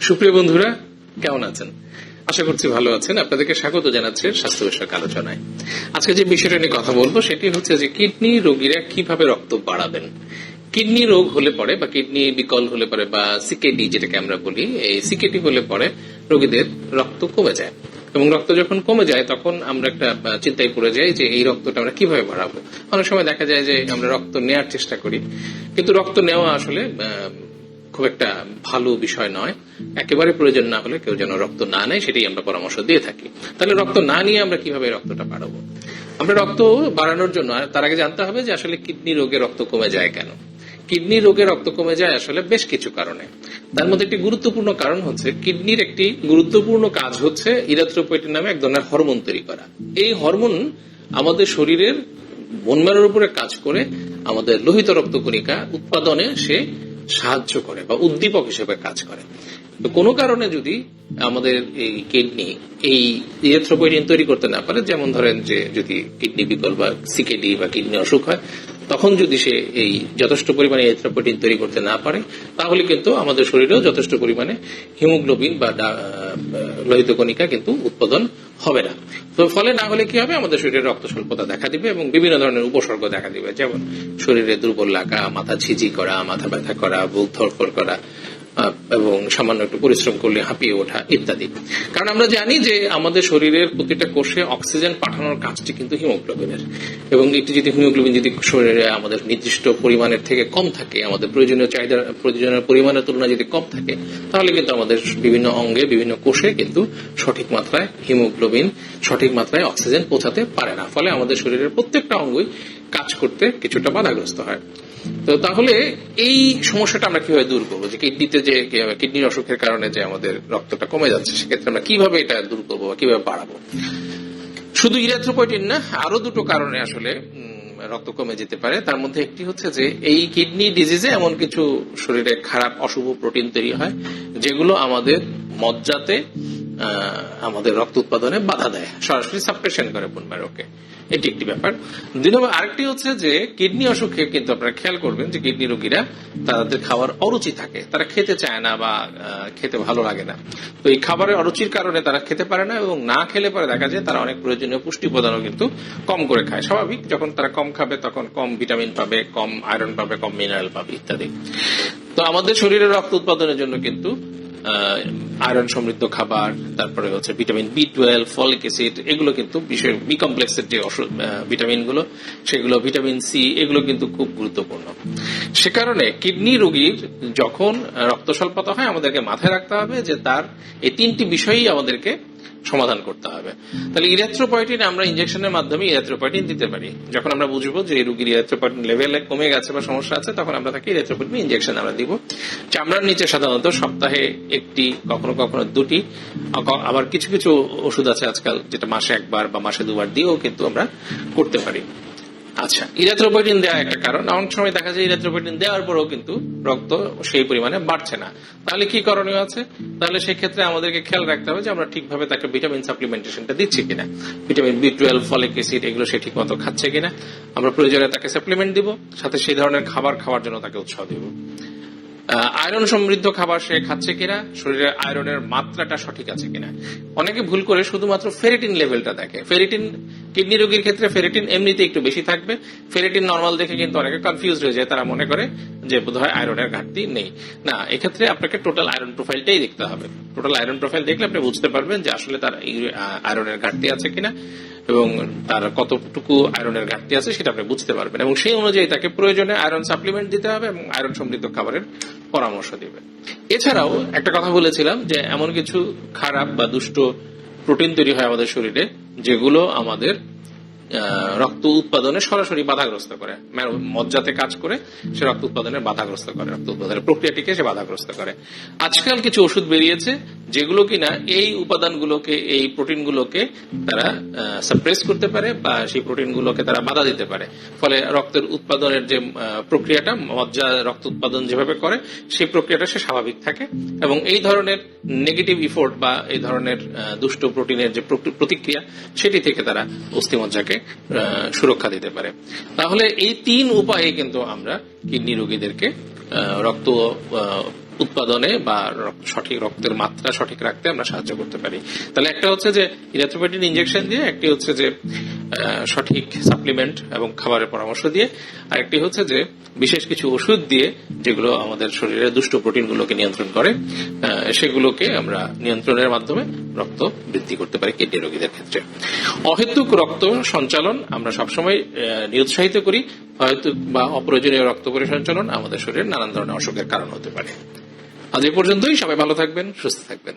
সুপ্রিয় বন্ধুরা, কেমন আছেন? আশা করছি ভালো আছেন। আপনাদেরকে স্বাগত জানাচ্ছি স্বাস্থ্য বিষয়ক আলোচনায়। আজকে যে বিষয়টা নিয়ে কথা বলব, সেটি হচ্ছে যে কিডনি রোগীরা কীভাবে রক্ত বাড়াবেন? কিডনি রোগ হলে পরে বা কিডনি বিকল হলে পরে বা সিকেডি যেটাকে আমরা বলি, এই সিকেডি হলে পরে রোগীদের রক্ত কমে যায়। এবং রক্ত যখন কমে যায়, তখন আমরা একটা চিন্তায় পড়ে যাই যে এই রক্তটা আমরা কীভাবে বাড়াবো। অনেক সময় দেখা যায় যে আমরা রক্ত নেওয়ার চেষ্টা করি, কিন্তু রক্ত নেওয়া আসলে খুব একটা ভালো বিষয় নয়। একেবারে প্রয়োজন না হলে কেউ যেন রক্ত না নেয়, সেটাই আমরা পরামর্শ দিয়ে থাকি। তাহলে রক্ত না নিয়ে আমরা কীভাবে রক্তটা বাড়াবো? আমরা রক্ত বাড়ানোর জন্য তার আগে জানতে হবে যে আসলে কিডনি রোগে রক্ত কমে যায় কেন। কিডনি রোগে রক্ত কমে যায় আসলে বেশ কিছু কারণে। তার মধ্যে একটি গুরুত্বপূর্ণ কারণ হচ্ছে, কিডনির একটি গুরুত্বপূর্ণ কাজ হচ্ছে ইরাথ্রোপয়েটিন নামে এক ধরনের হরমোন তৈরি করা। এই হরমোন আমাদের শরীরের বনমেরুর উপরে কাজ করে, আমাদের লোহিত রক্তকণিকা উৎপাদনে সে সাহায্য করে বা উদ্দীপক হিসেবে কাজ করে। তো কোনো কারণে যদি আমাদের এই কিডনি, এই ইরেথ্রোপয়েটিন তৈরি করতে না পারে, যেমন ধরেন যে যদি কিডনি বিকল বা সিকেডি বা কিডনি অসুখ হয় তখন যদি সে এই যথেষ্ট পরিমাণে ইরেথ্রোপয়েটিন তৈরি করতে না পারে, তাহলে কিন্তু আমাদের শরীরেও যথেষ্ট পরিমাণে হিমোগ্লোবিন বা লোহিত কণিকা কিন্তু উৎপাদন হবে না। তো ফলে না হলে কি হবে? আমাদের শরীরে রক্ত স্বল্পতা দেখা দিবে এবং বিভিন্ন ধরনের উপসর্গ দেখা দিবে। যেমন শরীরে দুর্বল লাগা, মাথা ঝিঝি করা, মাথা ব্যথা করা, বুক ধরফর করা এবং সামান্য একটু পরিশ্রম করলে হাঁপিয়ে ওঠা ইত্যাদি। কারণ আমরা জানি যে আমাদের শরীরের প্রতিটা কোষে অক্সিজেন পাঠানোর কাজটি কিন্তু হিমোগ্লোবিনের। এবং এটি যদি হিমোগ্লোবিন যদি শরীরে আমাদের নির্দিষ্ট পরিমাণের থেকে কম থাকে, আমাদের প্রয়োজনীয় চাহিদা, প্রয়োজনীয় পরিমাণের তুলনায় যদি কম থাকে, তাহলে কিন্তু আমাদের বিভিন্ন অঙ্গে, বিভিন্ন কোষে কিন্তু সঠিক মাত্রায় হিমোগ্লোবিন, সঠিক মাত্রায় অক্সিজেন পৌঁছাতে পারে না। ফলে আমাদের শরীরের প্রত্যেকটা অঙ্গই কাজ করতে কিছুটা বাধাগ্রস্ত হয়। তো তাহলে এই সমস্যাটা আমরা কীভাবে দূর করব? যে কিডনিতে যে কিডনির অসুখের কারণে যে আমাদের রক্তটা কমে যাচ্ছে, সেক্ষেত্রে আমরা কীভাবে এটা দূর করব বা কীভাবে বাড়াবো? শুধু ইরাথ্রোপয়েটিন না, আরও দুটো কারণে আসলে রক্ত কমে যেতে পারে। তার মধ্যে একটি হচ্ছে যে এই কিডনি ডিজিজে এমন কিছু শরীরে খারাপ অশুভ প্রোটিন তৈরি হয়, যেগুলো আমাদের মজ্জাতে আমাদের রক্ত উৎপাদনে বাধা দেয়। সরাসরি সাপ্রেশন করে বোনম্যারোকে এটি একটি ব্যাপার। দুই নম্বর, আরেকটি হচ্ছে যে, কিডনি অসুখে কিন্তু আপনারা খেয়াল করবেন যে, কিডনি রোগীরা তাদের খাওয়ার অরুচি থাকে। তারা খেতে চায় না বা খেতে ভালো লাগে না। তো এই খাবারের অরুচির কারণে তারা খেতে পারে না এবং না খেলে পরে দেখা যায় তারা অনেক প্রয়োজনীয় পুষ্টি উপাদানও কিন্তু কম করে খায়। স্বাভাবিক, যখন তারা কম খাবে তখন কম ভিটামিন পাবে, কম আয়রন পাবে, কম মিনারেল পাবে ইত্যাদি। তো আমাদের শরীরে রক্ত উৎপাদনের জন্য কিন্তু আয়রন সমৃদ্ধ খাবার, তারপরে হচ্ছে vitamin B twelve folic acid, এগুলো কিন্তু বিশেষ বি কমপ্লেক্সের যে ভিটামিনগুলো, সেগুলো ভিটামিন সি এগুলো কিন্তু খুব গুরুত্বপূর্ণ। সে কারণে কিডনি রোগীর যখন রক্ত স্বল্পতা হয়, আমাদেরকে মাথায় রাখতে হবে যে তার এই তিনটি বিষয়ই আমাদেরকে সমাধান করতে হবে। তাহলে ইরেথ্রোপয়েটিন আমরা ইনজেকশনের মাধ্যমে ইরেথ্রোপয়েটিন দিতে পারি। যখন আমরা বুঝব যে রুগীর ইরেথ্রোপয়েটিন লেভেল কমে গেছে বা সমস্যা আছে, তখন আমরা তাকে ইরেথ্রোপয়েটিন ইনজেকশন আমরা দিব। চামড়ার নিচে সাধারণত সপ্তাহে একটি, কখনো কখনো দুটি আবার কিছু কিছু ওষুধ আছে আজকাল যেটা মাসে একবার বা মাসে দুবার দিয়েও কিন্তু আমরা করতে পারি। আচ্ছা ইরাথ্রোপয়েটিন দেওয়া একটা কারণ। অনেক সময় দেখা যায় ইরাথ্রোপয়েটিন দেওয়ার পরেও কিন্তু রক্ত সেই পরিমাণে বাড়ছে না। তাহলে কি করণীয় আছে? তাহলে সেক্ষেত্রে আমাদেরকে খেয়াল রাখতে হবে যে আমরা ঠিকভাবে তাকে ভিটামিন সাপ্লিমেন্টেশনটা দিচ্ছি কিনা। Vitamin B twelve folic acid এগুলো সে ঠিকমতো খাচ্ছে কিনা। আমরা প্রয়োজনে তাকে সাপ্লিমেন্ট দিব, সাথে সেই ধরনের খাবার খাওয়ার জন্য তাকে উৎসাহ দিব। আয়রন সমৃদ্ধ খাবার সে খাচ্ছে কিনা শরীরে আয়রনের মাত্রাটা সঠিক আছে কিনা। অনেকে ভুল করে শুধুমাত্র ফেরিটিন লেভেলটা দেখে। ফেরিটিন কিডনি রোগীর ক্ষেত্রে ফেরিটিন এমনিতে একটু বেশি থাকবে। ফেরিটিন নর্মাল দেখে কিন্তু অনেকে কনফিউজ হয়ে যায়, তারা মনে করে যে বোধহয় আয়রনের ঘাটতি নেই। না, এক্ষেত্রে আপনাকে টোটাল আয়রন প্রোফাইলটাই দেখতে হবে। টোটাল আয়রন প্রোফাইল দেখলে আপনি বুঝতে পারবেন যে আসলে তার আয়রনের ঘাটতি আছে কিনা। এবং তার কতটুকু আয়রনের ঘাটতি আছে সেটা আপনি বুঝতে পারবেন। এবং সেই অনুযায়ী তাকে প্রয়োজনে আয়রন সাপ্লিমেন্ট দিতে হবে এবং আয়রন সমৃদ্ধ খাবারের পরামর্শ দিবে। এছাড়াও একটা কথা বলেছিলাম যে এমন কিছু খারাপ বা দুষ্ট প্রোটিন তৈরি হয় আমাদের শরীরে, যেগুলো আমাদের রক্ত উৎপাদনে সরাসরি বাধাগ্রস্ত করে। মজ্জাতে কাজ করে, সে রক্ত উৎপাদনে বাধাগ্রস্ত করে। রক্ত উৎপাদনের প্রক্রিয়াটিকে সে বাধাগ্রস্ত করে। আজকাল কিছু ওষুধ বেরিয়েছে, যেগুলো কিনা এই উপাদানগুলোকে, এই প্রোটিনগুলোকে তারা সাপ্রেস করতে পারে বা সেই প্রোটিনগুলোকে তারা বাধা দিতে পারে। ফলে রক্তের উৎপাদনের যে প্রক্রিয়াটা, মজ্জা, রক্ত উৎপাদন যেভাবে করে, সেই প্রক্রিয়াটা সে স্বাভাবিক থাকে। এবং এই ধরনের নেগেটিভ ইফোর্ট বা এই ধরনের দুষ্ট প্রোটিনের যে প্রতিক্রিয়া সেটি থেকে তারা অস্থিমজ্জাকে সুরক্ষা দিতে পারে। তাহলে এই তিন উপায়ে কিন্তু আমরা কিডনি রোগীদেরকে রক্ত উৎপাদনে বা সঠিক রক্তের মাত্রা সঠিক রাখতে আমরা সাহায্য করতে পারি। তাহলে একটা হচ্ছে যে ইরাথ্রোপেটিন ইনজেকশন দিয়ে, একটি হচ্ছে যে সঠিক সাপ্লিমেন্ট এবং খাবারের পরামর্শ দিয়ে। আরেকটি হচ্ছে যে, বিশেষ কিছু ওষুধ দিয়ে যেগুলো আমাদের শরীরে দুষ্ট প্রোটিনগুলোকে নিয়ন্ত্রণ করে সেগুলোকে আমরা নিয়ন্ত্রণের মাধ্যমে রক্ত বৃদ্ধি করতে পারি কিডনি রোগীদের ক্ষেত্রে। অহেতুক রক্ত সঞ্চালন আমরা সবসময় নিরুৎসাহিত করি। অহেতুক বা অপ্রয়োজনীয় রক্ত পরিসঞ্চালন আমাদের শরীরে নানান ধরনের অসুখের কারণ হতে পারে। আজ এ পর্যন্তই। সবাই ভালো থাকবেন, সুস্থ থাকবেন।